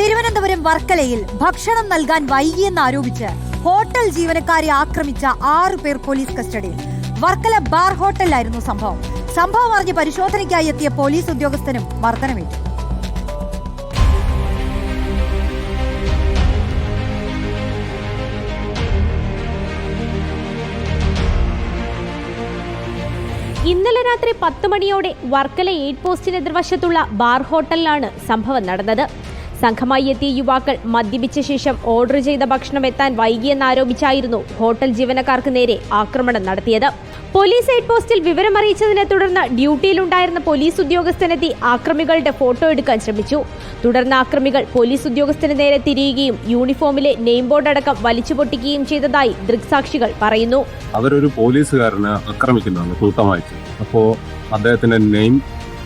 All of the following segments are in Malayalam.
തിരുവനന്തപുരം വർക്കലയിൽ ഭക്ഷണം നൽകാൻ വൈകിയെന്നാരോപിച്ച് ഹോട്ടൽ ജീവനക്കാരെ ആക്രമിച്ച ആറു പേർ പോലീസ് കസ്റ്റഡിയിൽ. വർക്കല ബാർ ഹോട്ടലിലായിരുന്നു സംഭവം. സംഭവം അറിഞ്ഞ് പരിശോധനയ്ക്കായി എത്തിയ പോലീസ് ഉദ്യോഗസ്ഥനും മർദ്ദനമേറ്റു. ഇന്നലെ രാത്രി പത്ത് മണിയോടെ വർക്കല എയ്റ്റ് പോസ്റ്റിന് എതിർവശത്തുള്ള ബാർ ഹോട്ടലിലാണ് സംഭവം നടന്നത്. സംഘമായി എത്തിയ യുവാക്കൾ മദ്യപിച്ച ശേഷം ഓർഡർ ചെയ്ത ഭക്ഷണം എത്താൻ വൈകിയെന്നാരോപിച്ചായിരുന്നു ഹോട്ടൽ ജീവനക്കാർക്ക് നേരെ ആക്രമണം നടത്തിയത്. പോലീസ് ഹെഡ് പോസ്റ്റിൽ വിവരമറിയിച്ചതിനെ തുടർന്ന് ഡ്യൂട്ടിയിലുണ്ടായിരുന്ന പോലീസ് ഉദ്യോഗസ്ഥനെത്തി ആക്രമികളുടെ ഫോട്ടോ എടുക്കാൻ ശ്രമിച്ചു. തുടർന്ന് ആക്രമികൾ പോലീസ് ഉദ്യോഗസ്ഥന് നേരെ തിരിയുകയും യൂണിഫോമിലെ നെയിം ബോർഡ് അടക്കം വലിച്ചു പൊട്ടിക്കുകയും ചെയ്തതായി ദൃക്സാക്ഷികൾ പറയുന്നു. അവരൊരു പോലീസുകാരനെ ആക്രമിക്കുന്നതാണ് കൂട്ടമായിട്ട്. അപ്പോൾ അദ്ദേഹത്തിന്റെ നെയിം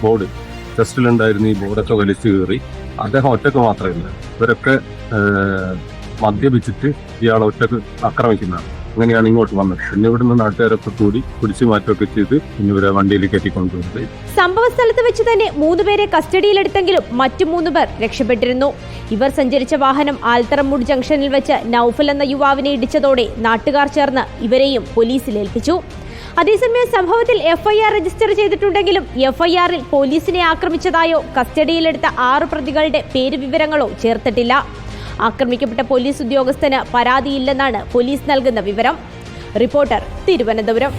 ബോർഡ് ചെസ്റ്റിലുണ്ടായിരുന്ന ഈ ബോർഡൊക്കെ വലിച്ചു കയറി അദ്ദേഹം ഒറ്റയ്ക്ക് മാത്രമല്ല ഇവരൊക്കെ മദ്യപിച്ചിട്ട് ഇയാൾ ഒറ്റയ്ക്ക് ആക്രമിക്കുന്നതാണ്. അങ്ങനെയാണ് ഇങ്ങോട്ട് വന്നത്. പിന്നെ ഇവിടുന്ന് നാട്ടുകാരൊക്കെ കൂടി പിടിച്ചു മാറ്റമൊക്കെ ചെയ്ത് ഇവരെ വണ്ടിയിൽ കയറ്റിക്കൊണ്ടുവന്നത് സംഭവ സ്ഥലത്ത് വെച്ച് തന്നെ മൂന്നുപേരെ കസ്റ്റഡിയിലെടുത്തെങ്കിലും മറ്റു മൂന്ന് പേർ രക്ഷപ്പെട്ടിരുന്നു. ഇവർ സഞ്ചരിച്ച വാഹനം ആൽത്തറമൂട് ജംഗ്ഷനിൽ വെച്ച് നൌഫൽ എന്ന യുവാവിനെ ഇടിച്ചതോടെ നാട്ടുകാർ ചേർന്ന് ഇവരെയും പോലീസിൽ ഏൽപ്പിച്ചു. അതേസമയം സംഭവത്തിൽ എഫ്ഐആർ രജിസ്റ്റർ ചെയ്തിട്ടുണ്ടെങ്കിലും എഫ്ഐആറിൽ പോലീസിനെ ആക്രമിച്ചതായോ കസ്റ്റഡിയിലെടുത്ത ആറ് പ്രതികളുടെ പേര് വിവരങ്ങളോ ചേർത്തിട്ടില്ല. ആക്രമിക്കപ്പെട്ട പോലീസ് ഉദ്യോഗസ്ഥന് പരാതിയില്ലെന്നാണ് പോലീസ് നൽകുന്ന വിവരം. റിപ്പോർട്ടർ തിരുവനന്തപുരം.